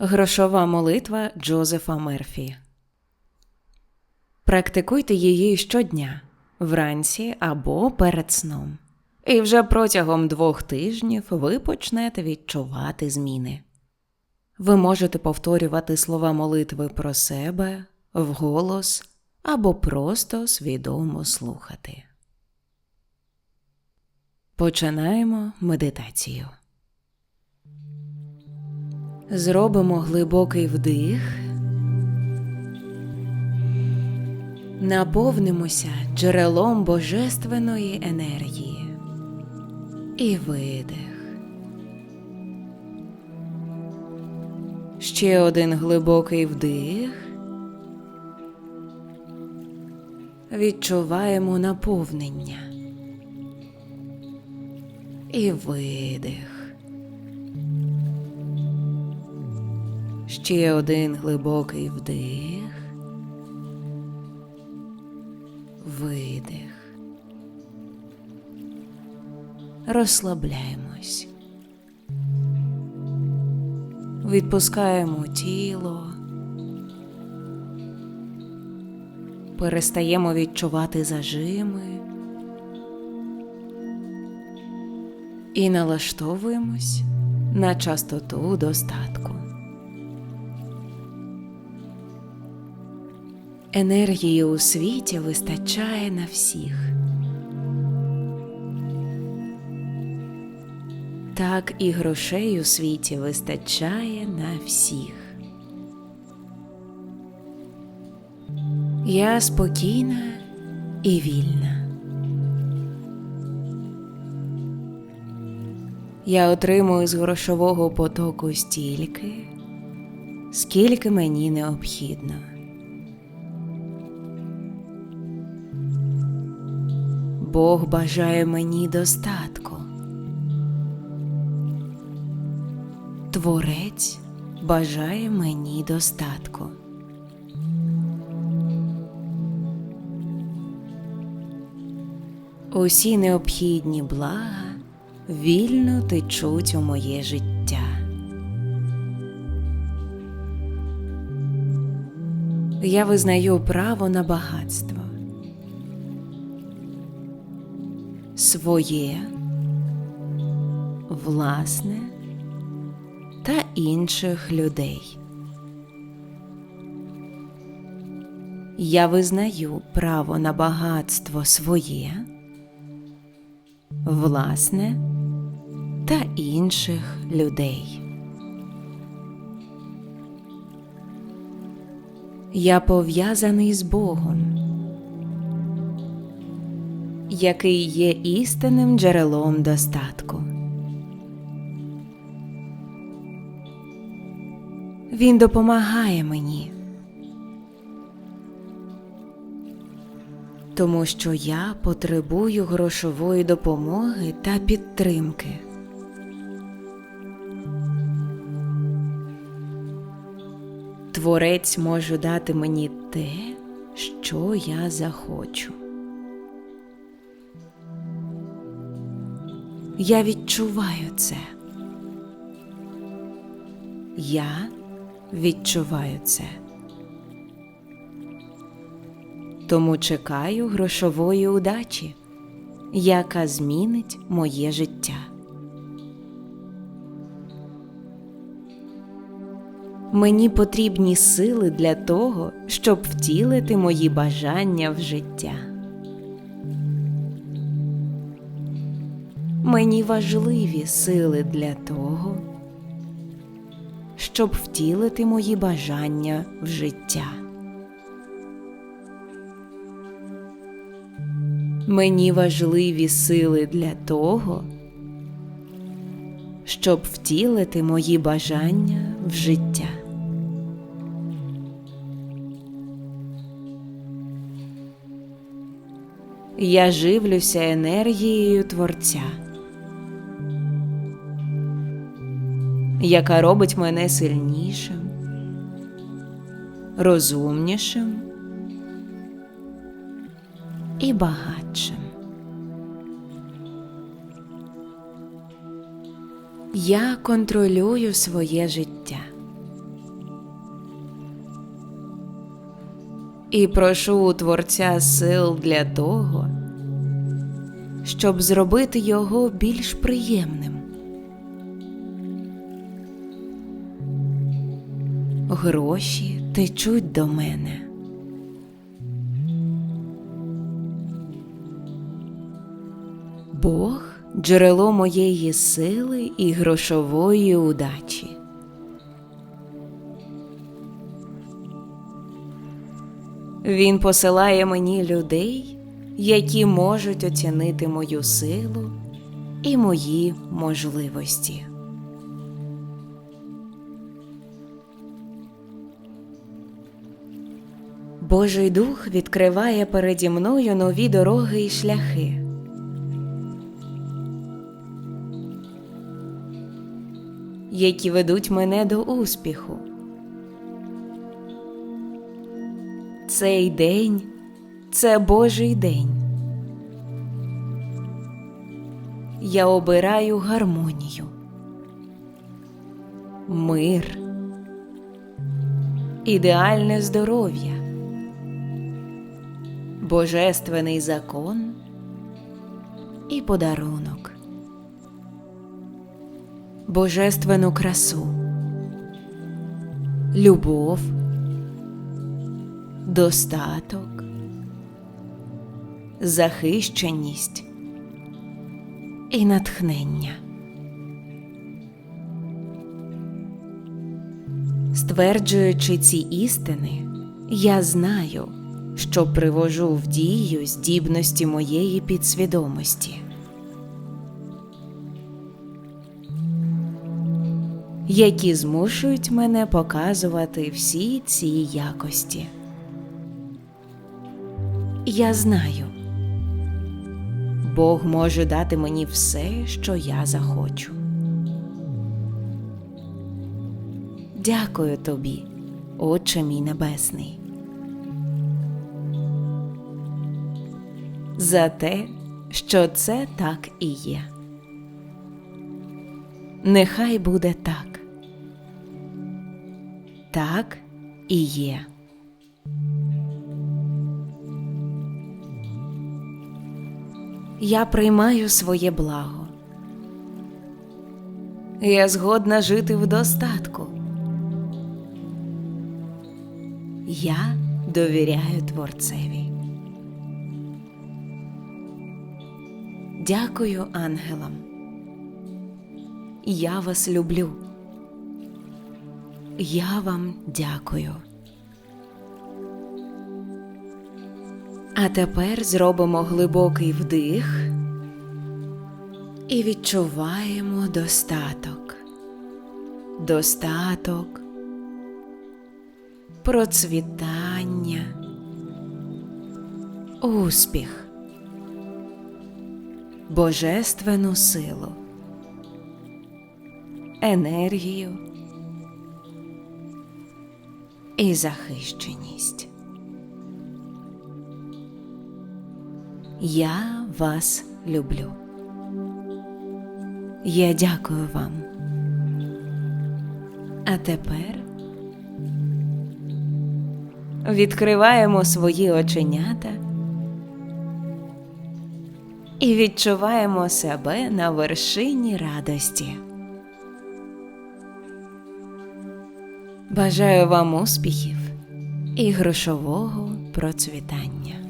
Грошова молитва Джозефа Мерфі. Практикуйте її щодня, вранці або перед сном. І вже протягом двох тижнів ви почнете відчувати зміни. Ви можете повторювати слова молитви про себе, вголос або просто свідомо слухати. Починаємо медитацію. Зробимо глибокий вдих. Наповнимося джерелом божественної енергії. І видих. Ще один глибокий вдих. Відчуваємо наповнення. І видих. Ще один глибокий вдих. Видих. Розслабляємось. Відпускаємо тіло. Перестаємо відчувати зажими. І налаштовуємось на частоту достатку. Енергії у світі вистачає на всіх. Так і грошей у світі вистачає на всіх. Я спокійна і вільна. Я отримую з грошового потоку стільки, скільки мені необхідно. Бог бажає мені достатку. Творець бажає мені достатку. Усі необхідні блага вільно течуть у моє життя. Я визнаю право на багатство. Своє, власне та інших людей. Я визнаю право на багатство своє, власне та інших людей. Я пов'язаний з Богом, який є істинним джерелом достатку. Він допомагає мені, тому що я потребую грошової допомоги та підтримки. Творець може дати мені те, що я захочу. Я відчуваю це. Я відчуваю це. Тому чекаю грошової удачі, яка змінить моє життя. Мені потрібні сили для того, щоб втілити мої бажання в життя. Мені важливі сили для того, щоб втілити мої бажання в життя. Мені важливі сили для того, щоб втілити мої бажання в життя. Я живлюся енергією Творця, яка робить мене сильнішим, розумнішим і багатшим. Я контролюю своє життя. І прошу у Творця сил для того, щоб зробити його більш приємним. Гроші течуть до мене. Бог джерело моєї сили і грошової удачі. Він посилає мені людей, які можуть оцінити мою силу і мої можливості. Божий Дух відкриває переді мною нові дороги і шляхи. Які ведуть мене до успіху. Цей день це Божий день. Я обираю гармонію, мир, ідеальне здоров'я, божественний закон і подарунок, божественну красу, любов. Достаток, захищеність. І натхнення. Стверджуючи ці істини, я знаю, що привожу в дію здібності моєї підсвідомості. Які змушують мене показувати всі ці якості. Я знаю, Бог може дати мені все, що я захочу. Дякую тобі, Отче мій Небесний, за те, що це так і є. Нехай буде так. Так і є. Я приймаю своє благо. Я згодна жити в достатку. Я довіряю Творцеві. Дякую ангелам. Я вас люблю. Я вам дякую. А тепер зробимо глибокий вдих і відчуваємо достаток, достаток, процвітання, успіх, божественну силу, енергію і захищеність. Я вас люблю. Я дякую вам. А тепер відкриваємо свої оченята і відчуваємо себе на вершині радості. Бажаю вам успіхів і грошового процвітання.